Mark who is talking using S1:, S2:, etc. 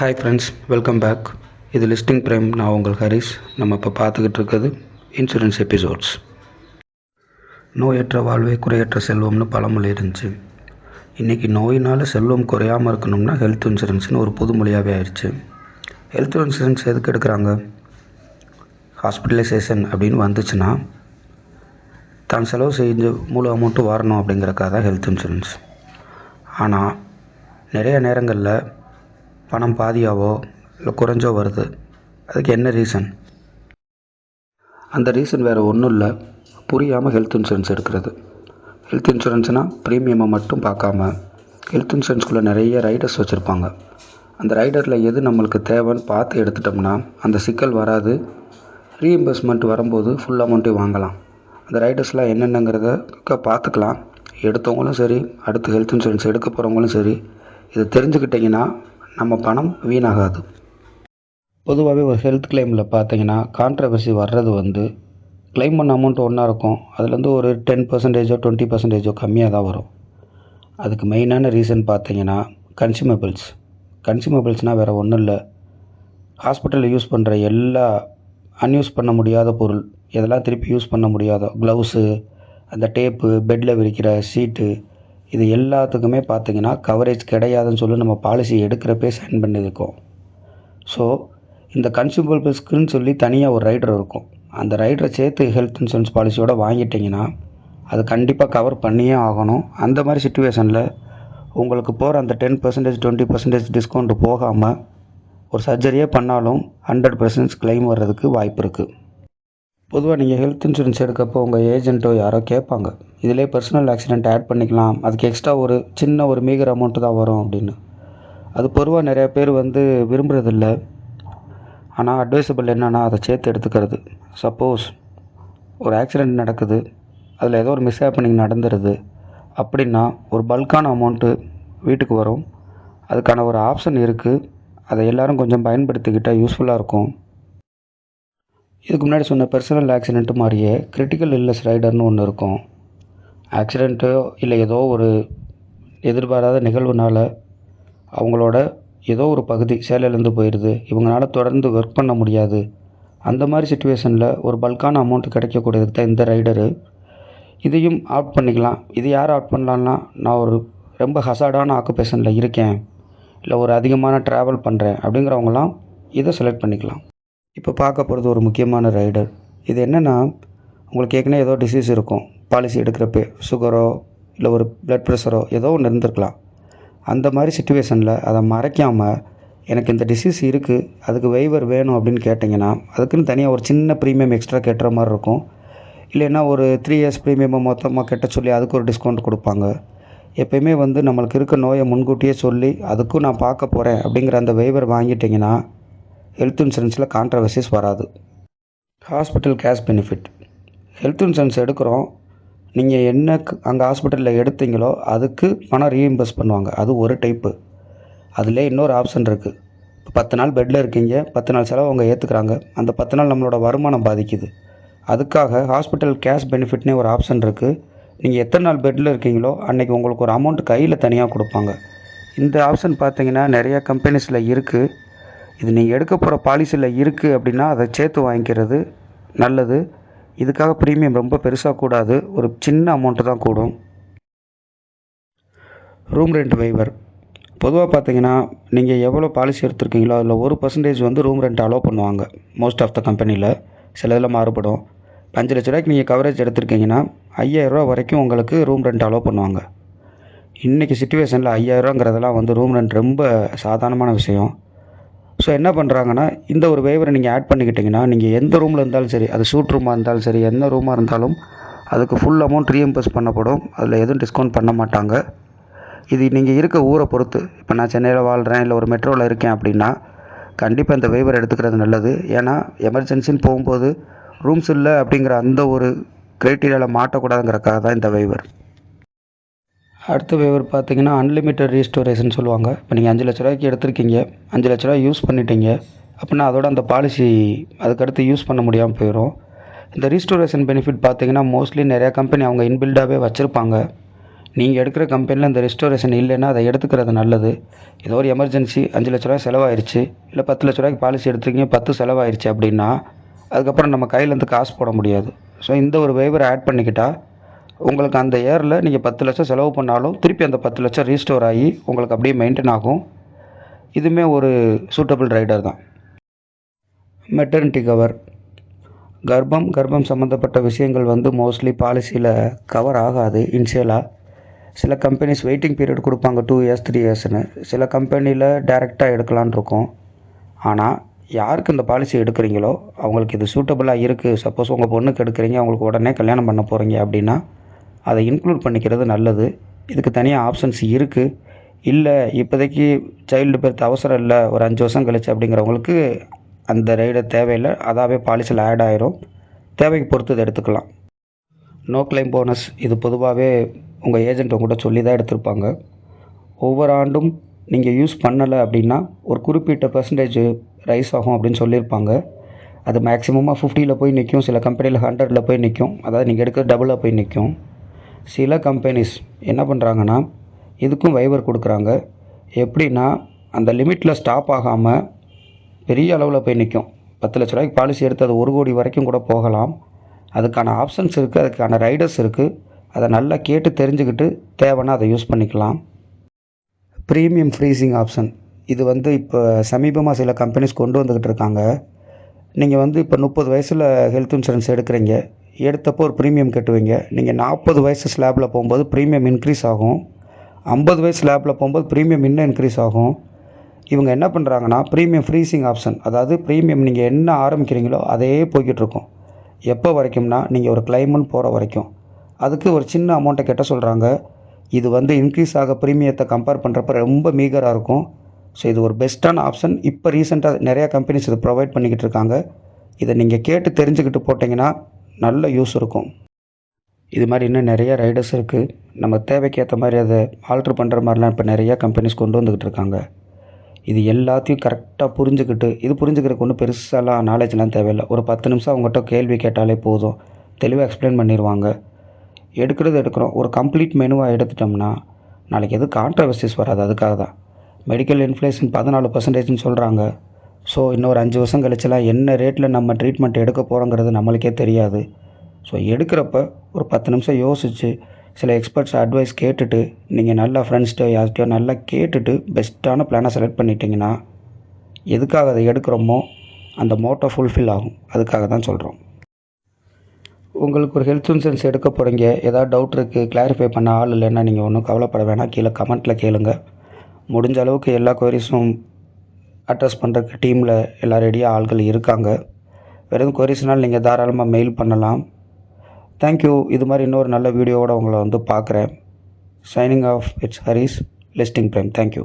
S1: Hi friends welcome back இது listing prime நான் உங்கள் ஹரிஸ் நம்ம இப்போ பார்த்துக்கிட்டு இருக்கிறது இன்சூரன்ஸ் எபிசோட்ஸ் நோயற்ற வாழ்வே குறையற்ற செல்வம்னு பழமொழி இருந்துச்சு. இன்றைக்கி நோயினால் செல்வம் குறையாமல் இருக்கணும்னா ஹெல்த் இன்சூரன்ஸ்னு ஒரு புது மொழியாகவே ஆயிடுச்சு. ஹெல்த் இன்சூரன்ஸ் எதுக்கு எடுக்கிறாங்க? ஹாஸ்பிட்டலைசேஷன் அப்படின்னு வந்துச்சுன்னா தான் செலவு செஞ்சு முழு அமௌண்ட்டு வரணும் அப்படிங்கிறக்காக தான் ஹெல்த் இன்சூரன்ஸ் ஆனால் நிறைய நேரங்களில் பணம் பாதியாவோ இல்லை குறைஞ்சோ வருது. அதுக்கு என்ன ரீசன் அந்த ரீசன் வேறு ஒன்றும் இல்லை. புரியாமல் ஹெல்த் இன்சூரன்ஸ் எடுக்கிறது. ஹெல்த் இன்சூரன்ஸ்னால் ப்ரீமியமை மட்டும் பார்க்காம ஹெல்த் இன்சூரன்ஸ்குள்ளே நிறைய ரைடர்ஸ் வச்சுருப்பாங்க. அந்த ரைடரில் எது நம்மளுக்கு தேவைன்னு பார்த்து எடுத்துட்டோம்னா அந்த சிக்கல் வராது. ரீஎம்பர்ஸ்மெண்ட் வரும்போது ஃபுல் அமௌண்ட்டையும் வாங்கலாம். அந்த ரைடர்ஸ்லாம் என்னென்னங்கிறத பார்த்துக்கலாம். எடுத்தவங்களும் சரி அடுத்து ஹெல்த் இன்சூரன்ஸ் எடுக்க போகிறவங்களும் சரி இதை தெரிஞ்சுக்கிட்டிங்கன்னா நம்ம பணம் வீணாகாது. பொதுவாகவே ஒரு ஹெல்த் கிளைமில் பார்த்தீங்கன்னா கான்ட்ரவர்சி வர்றது வந்து கிளைம் பண்ண அமௌண்ட் ஒன்றா இருக்கும். அதுலேருந்து ஒரு டென் பர்சன்டேஜோ டுவெண்ட்டி பர்சன்டேஜோ கம்மியாக தான் வரும். அதுக்கு மெயினான ரீசன் பார்த்தீங்கன்னா கன்சியூமபிள்ஸ் கன்சியூமபிள்ஸ்னால் வேறு ஒன்றும் இல்லை. ஹாஸ்பிட்டலில் யூஸ் பண்ணுற எல்லா அன்யூஸ் பண்ண முடியாத பொருள் எதெல்லாம் திருப்பி யூஸ் பண்ண முடியாத க்ளவுஸு அந்த டேப்பு பெட்டில் விரிக்கிற சீட்டு இது எல்லாத்துக்குமே பார்த்திங்கன்னா கவரேஜ் கிடையாதுன்னு சொல்லி நம்ம பாலிசி எடுக்கிறப்பே சைன் பண்ணியிருக்கோம். ஸோ இந்த கன்சியூமபிள்ஸ்க்குன்னு சொல்லி தனியாக ஒரு ரைடர் இருக்கும். அந்த ரைடரை சேர்த்து ஹெல்த் இன்சூரன்ஸ் பாலிசியோடு வாங்கிட்டிங்கன்னா அது கண்டிப்பாக கவர் பண்ணியே ஆகணும். அந்த மாதிரி சுச்சுவேஷனில் உங்களுக்கு போகிற அந்த ten percentage twenty percentage discount போகாமல் ஒரு சர்ஜரியே பண்ணாலும் ஹண்ட்ரட் பர்சன்ட் கிளைம் வர்றதுக்கு வாய்ப்பு இருக்குது பொதுவாக நீங்கள் ஹெல்த் இன்சூரன்ஸ் எடுக்கப்போ உங்கள் ஏஜென்ட்டோ யாரோ கேட்பாங்க. இதிலே பர்சனல் ஆக்சிடெண்ட் ஆட் பண்ணிக்கலாம். அதுக்கு எக்ஸ்ட்ரா ஒரு சின்ன ஒரு மீகர் அமௌண்ட்டு தான் வரும் அப்படின்னு. அது பொதுவாக நிறைய பேர் வந்து விரும்புகிறதில்ல ஆனால் அட்வைசபிள் என்னென்னா அதை சேர்த்து எடுத்துக்கிறது. சப்போஸ் ஒரு ஆக்சிடெண்ட் நடக்குது. அதில் ஏதோ ஒரு மிஸ் ஹேப்பனிங் நடந்துருது. அப்படின்னா ஒரு பல்கான அமௌண்ட்டு வீட்டுக்கு வரும். அதுக்கான ஒரு ஆப்ஷன் இருக்குது அதை எல்லோரும் கொஞ்சம் பயன்படுத்திக்கிட்டால் யூஸ்ஃபுல்லாக இருக்கும். இதுக்கு முன்னாடி சொன்ன பர்சனல் ஆக்சிடென்ட் மாதிரியே கிரிட்டிக்கல் இல்லஸ் ரைடர்னு ஒன்று இருக்கும். ஆக்சிடெண்ட்டோ இல்லை ஏதோ ஒரு எதிர்பாராத நிகழ்வுனால அவங்களோட ஏதோ ஒரு பகுதி சேலையிலேருந்து போயிடுது. இவங்களால தொடர்ந்து ஒர்க் பண்ண முடியாது. அந்த மாதிரி சுச்சுவேஷனில் ஒரு பல்கான அமௌண்ட் கிடைக்கக்கூடியதுக்கு தான் இந்த ரைடரு இதையும் ஆப்ட் பண்ணிக்கலாம். இது யார் ஆப்ட் பண்ணலான்னா நான் ஒரு ரொம்ப ஹசார்டான ஆக்குபேஷனில் இருக்கேன். இல்லை ஒரு அதிகமான ட்ராவல் பண்ணுறேன் அப்படிங்கிறவங்களாம் இதை செலக்ட் பண்ணிக்கலாம். இப்போ பார்க்க போகிறது ஒரு முக்கியமான ரைடர் இது என்னென்னா உங்களுக்கு ஏற்கனவே ஏதோ டிசீஸ் இருக்கும். பாலிசி எடுக்கிறப்பே சுகரோ இல்லை ஒரு பிளட் ப்ரெஷரோ ஏதோ ஒன்று இருந்திருக்கலாம். அந்த மாதிரி சுச்சுவேஷனில் அதை மறைக்காமல் எனக்கு இந்த டிசீஸ் இருக்குது அதுக்கு வெய்வர் வேணும் அப்படின்னு கேட்டிங்கன்னா அதுக்குன்னு தனியாக ஒரு சின்ன ப்ரீமியம் எக்ஸ்ட்ரா கட்டுற மாதிரி இருக்கும். இல்லைன்னா ஒரு த்ரீ இயர்ஸ் ப்ரீமியமை மொத்தமாக கட்ட சொல்லி அதுக்கு ஒரு டிஸ்கவுண்ட் கொடுப்பாங்க. எப்பயுமே வந்து நம்மளுக்கு இருக்க நோயை முன்கூட்டியே சொல்லி அதுக்கும் நான் பார்க்க போகிறேன் அப்படிங்கிற அந்த வெய்வர் வாங்கிட்டிங்கன்னா ஹெல்த் இன்சூரன்ஸில் கான்ட்ரவர்சிஸ் வராது. Hospital cash benefit health insurance எடுக்கிறோம் நீங்கள் என்ன அங்கே ஹாஸ்பிட்டலில் எடுத்தீங்களோ அதுக்கு பணம் ரீஇம்பர்ஸ் பண்ணுவாங்க. அது ஒரு டைப்பு அதில் இன்னொரு ஆப்ஷன் இருக்குது இப்போ பத்து நாள் பெட்டில் இருக்கீங்க பத்து நாள் செலவு அவங்க ஏற்றுக்குறாங்க அந்த பத்து நாள் நம்மளோட வருமானம் பாதிக்குது. அதுக்காக ஹாஸ்பிட்டல் கேஷ் பெனிஃபிட்னே ஒரு ஆப்ஷன் இருக்குது நீங்கள் எத்தனை நாள் பெட்டில் இருக்கீங்களோ அன்றைக்கி உங்களுக்கு ஒரு அமௌண்ட் கையில் தனியாக கொடுப்பாங்க. இந்த ஆப்ஷன் பார்த்தீங்கன்னா நிறைய கம்பெனிஸில் இருக்குது இது நீங்கள் எடுக்க போகிற பாலிசியில் இருக்குது அப்படின்னா அதை சேர்த்து வாங்கிக்கிறது நல்லது. இதுக்காக ப்ரீமியம் ரொம்ப பெருசாக கூடாது. ஒரு சின்ன அமௌண்ட்டு தான் கூடும். ரூம் ரெண்ட் வைவர் பொதுவாக பார்த்தீங்கன்னா நீங்கள் எவ்வளோ பாலிசி எடுத்திருக்கீங்களோ அதில் ஒரு பர்சன்டேஜ் வந்து ரூம் ரெண்ட் அலோவ் பண்ணுவாங்க. மோஸ்ட் ஆஃப் த கம்பெனியில் சில இதில் மாறுபடும். அஞ்சு லட்ச ரூபாய்க்கு நீங்கள் கவரேஜ் எடுத்திருக்கீங்கன்னா ஐயாயிரரூவா வரைக்கும் உங்களுக்கு ரூம் ரெண்ட் அலோவ் பண்ணுவாங்க. இன்றைக்கி சுச்சுவேஷனில் ஐயாயிரரூவாங்கிறதெல்லாம் வந்து ரூம் ரெண்ட் ரொம்ப சாதாரணமான விஷயம். ஸோ என்ன பண்ணுறாங்கன்னா இந்த ஒரு வேவரை நீங்கள் ஆட் பண்ணிக்கிட்டிங்கன்னா நீங்கள் எந்த ரூமில் இருந்தாலும் சரி அது சூட் ரூமாக இருந்தாலும் சரி எந்த ரூமாக இருந்தாலும் அதுக்கு ஃபுல் அமௌண்ட் ரீஎம்பர்ஸ் பண்ணப்படும். அதில் எதுவும் டிஸ்கவுண்ட் பண்ண மாட்டாங்க. இது நீங்கள் இருக்க ஊரை பொறுத்து. இப்போ நான் சென்னையில் வாழ்கிறேன் இல்லை ஒரு மெட்ரோவில் இருக்கேன் அப்படின்னா கண்டிப்பாக இந்த வேவர் எடுத்துக்கிறது நல்லது. ஏன்னா எமர்ஜென்சின்னு போகும்போது ரூம்ஸ் இல்லை அப்படிங்கிற அந்த ஒரு க்ரைட்டீரியாவில் மாட்டக்கூடாதுங்கிறக்காக தான் இந்த வைவர் அடுத்த வேவர் பார்த்தீங்கன்னா அன்லிமிட்டட் ரீஸ்டோரேஷன் சொல்லுவாங்க. இப்போ நீங்கள் அஞ்சு லட்ச ரூபாய்க்கு எடுத்திருக்கீங்க அஞ்சு லட்ச ரூபா யூஸ் பண்ணிட்டீங்க அப்படின்னா அதோட அந்த பாலிசி அதுக்கடுத்து யூஸ் பண்ண முடியாமல் போயிடும் இந்த ரீஸ்டோரேஷன் பெனிஃபிட் பார்த்தீங்கன்னா மோஸ்ட்லி நிறையா கம்பெனி அவங்க இன்பில்டாகவே வச்சுருப்பாங்க. நீங்கள் எடுக்கிற கம்பெனியில் இந்த ரெஸ்டோரேஷன் இல்லைன்னா அதை எடுத்துக்கிறது நல்லது. ஏதோ ஒரு எமர்ஜென்சி அஞ்சு லட்ச ரூபாய் செலவாயிருச்சு இல்லை பத்து லட்ச ரூபாய்க்கு பாலிசி எடுத்துருக்கீங்க பத்து செலவாயிருச்சு அப்படின்னா அதுக்கப்புறம் நம்ம கையிலேருந்து காசு போட முடியாது. ஸோ இந்த ஒரு வேவர் ஆட் பண்ணிக்கிட்டால் உங்களுக்கு அந்த இயரில் நீங்கள் பத்து லட்சம் செலவு பண்ணாலும் திருப்பி அந்த பத்து லட்சம் ரீஸ்டோர் ஆகி உங்களுக்கு அப்படியே மெயின்டைன் ஆகும். இதுவுமே ஒரு சூட்டபிள் ரைடர் தான். மெட்டர்னிட்டி கவர் கர்ப்பம் கர்ப்பம் சம்மந்தப்பட்ட விஷயங்கள் வந்து மோஸ்ட்லி பாலிசியில் கவர் ஆகாது இன்ஷியலாக சில கம்பெனிஸ் வெயிட்டிங் பீரியட் கொடுப்பாங்க டூ இயர்ஸ் த்ரீ இயர்ஸ்னு சில கம்பெனியில் டேரெக்டாக எடுக்கலான் இருக்கும். ஆனால் யாருக்கு இந்த பாலிசி எடுக்கிறீங்களோ அவங்களுக்கு இது சூட்டபுளாக இருக்குது சப்போஸ் உங்கள் பொண்ணுக்கு எடுக்கிறீங்க அவங்களுக்கு உடனே கல்யாணம் பண்ண போகிறீங்க அப்படின்னா அதை இன்க்ளூட் பண்ணிக்கிறது நல்லது. இதுக்கு தனியாக ஆப்ஷன்ஸ் இருக்குது இல்லை இப்போதைக்கு சைல்டு பெர்த் அவசரம் இல்லை ஒரு அஞ்சு வருஷம் கழிச்சு அப்படிங்கிறவங்களுக்கு அந்த ரைடை தேவையில்லை. அதாவே பாலிசியில் ஆட் ஆயிரும். தேவைக்கு பொறுத்து இதை எடுத்துக்கலாம். நோ கிளைம் போனஸ் இது பொதுவாகவே உங்கள் ஏஜென்ட் உங்கள்கிட்ட சொல்லி தான் எடுத்திருப்பாங்க. ஒவ்வொரு ஆண்டும் நீங்கள் யூஸ் பண்ணலை அப்படின்னா ஒரு குறிப்பிட்ட பர்சன்டேஜ் ரைஸ் ஆகும் அப்படின்னு சொல்லியிருப்பாங்க. அது மேக்ஸிமமாக ஃபிஃப்டியில் போய் நிற்கும். சில கம்பெனியில் ஹண்ட்ரடில் போய் நிற்கும். அதாவது நீங்கள் எடுக்கிற டபுளாக போய் நிற்கும். சில கம்பெனிஸ் என்ன பண்ணுறாங்கன்னா இதுக்கும் வைவர் கொடுக்குறாங்க. எப்படின்னா அந்த லிமிட்டில் ஸ்டாப் ஆகாமல் பெரிய அளவில் போய் நிற்கும் பத்து லட்ச ரூபாய்க்கு பாலிசி எடுத்து அது ஒரு கோடி வரைக்கும் கூட போகலாம். அதுக்கான ஆப்ஷன்ஸ் இருக்குது அதுக்கான ரைடர்ஸ் இருக்குது அதை நல்லா கேட்டு தெரிஞ்சுக்கிட்டு தேவைன்னா அதை யூஸ் பண்ணிக்கலாம். ப்ரீமியம் ஃப்ரீசிங் ஆப்ஷன் இது வந்து இப்போ சமீபமாக சில கம்பெனிஸ் கொண்டு வந்துக்கிட்டு இருக்காங்க. நீங்கள் வந்து இப்போ முப்பது வயசில் ஹெல்த் இன்சூரன்ஸ் எடுக்கிறீங்க. எடுத்தப்போ ஒரு ப்ரீமியம் கட்டுவீங்க. நீங்கள் நாற்பது வயசு ஸ்லாப்பில் போகும்போது ப்ரீமியம் இன்க்ரீஸ் ஆகும். ஐம்பது வயசு ஸ்லாப்பில் போகும்போது ப்ரீமியம் இன்னும் இன்க்ரீஸ் ஆகும். இவங்க என்ன பண்ணுறாங்கன்னா ப்ரீமியம் ஃப்ரீசிங் ஆப்ஷன் அதாவது ப்ரீமியம் நீங்கள் என்ன ஆரம்பிக்கிறீங்களோ அதே போய்கிட்டு இருக்கும். எப்போ வரைக்கும்னா நீங்கள் ஒரு கிளைமுன்னு போகிற வரைக்கும். அதுக்கு ஒரு சின்ன அமௌண்ட்டை கட்ட சொல்கிறாங்க இது வந்து இன்க்ரீஸ் ஆக ப்ரீமியத்தை கம்பேர் பண்ணுறப்ப ரொம்ப மீகராக இருக்கும். ஸோ இது ஒரு பெஸ்ட்டான ஆப்ஷன் இப்போ ரீசெண்டாக நிறையா கம்பெனிஸ் இது ப்ரொவைட் பண்ணிக்கிட்டு இருக்காங்க. இதை நீங்கள் கேட்டு தெரிஞ்சுக்கிட்டு போட்டிங்கன்னா நல்ல யூஸ் இருக்கும். இது மாதிரி இன்னும் நிறைய ரைடர்ஸ் இருக்குது நம்ம தேவைக்கு ஏற்ற மாதிரி அதை ஆல்ட்ரு பண்ணுற மாதிரிலாம் இப்போ நிறையா கம்பெனிஸ் கொண்டு வந்துக்கிட்டு இருக்காங்க. இது எல்லாத்தையும் கரெக்டாக புரிஞ்சுக்கிட்டு இது புரிஞ்சுக்கிறதுக்கு ஒன்றும் பெருசாலாம் நாலேஜ்லாம் தேவையில்லை. ஒரு பத்து நிமிஷம் அவங்ககிட்ட கேள்வி கேட்டாலே போதும். தெளிவாக எக்ஸ்பிளைன் பண்ணிடுவாங்க எடுக்கிறது எடுக்கிறோம். ஒரு கம்ப்ளீட் மெனுவாக எடுத்துட்டோம்னா நாளைக்கு எதுவும் கான்ட்ரவர்சிஸ் வராது. அதுக்காக தான் மெடிக்கல் இன்ஃப்ளேஷன் பதினாலு பர்சன்டேஜ்னு சொல்கிறாங்க ஸோ இன்னொரு அஞ்சு வருஷம் கழிச்செல்லாம் என்ன ரேட்டில் நம்ம ட்ரீட்மெண்ட் எடுக்க போகிறோங்கிறது நம்மளுக்கே தெரியாது. ஸோ எடுக்கிறப்ப ஒரு பத்து நிமிஷம் யோசித்து சில எக்ஸ்பர்ட்ஸ் அட்வைஸ் கேட்டுட்டு நீங்கள் நல்லா ஃப்ரெண்ட்ஸ்கிட்ட யார்கிட்டயோ நல்லா கேட்டுட்டு பெஸ்ட்டான பிளானை செலக்ட் பண்ணிட்டீங்கன்னா எதுக்காக அதை எடுக்கிறோமோ அந்த மோட்டோ ஃபுல்ஃபில் ஆகும். அதுக்காக தான் சொல்கிறோம் உங்களுக்கு ஒரு ஹெல்த் இன்சூரன்ஸ் எடுக்க போகிறீங்க ஏதாவது டவுட் இருக்குது கிளாரிஃபை பண்ண ஆள் இல்லைன்னா நீங்கள் ஒன்றும் கவலைப்பட வேணாம். கீழே கமெண்ட்டில் கேளுங்கள் முடிஞ்ச அளவுக்கு எல்லா கொரிஸும் அட்ரஸ் பண்ணுறக்கு டீமில் எல்லாம் ரெடியாக ஆள்கள் இருக்காங்க. வேறு எதுவும் கொயரிஸ்னால் நீங்கள் தாராளமாக மெயில் பண்ணலாம். தேங்க்யூ இது மாதிரி இன்னொரு நல்ல வீடியோவோட உங்களை வந்து பார்க்குறேன். Signing off it's Haris listing prime thank you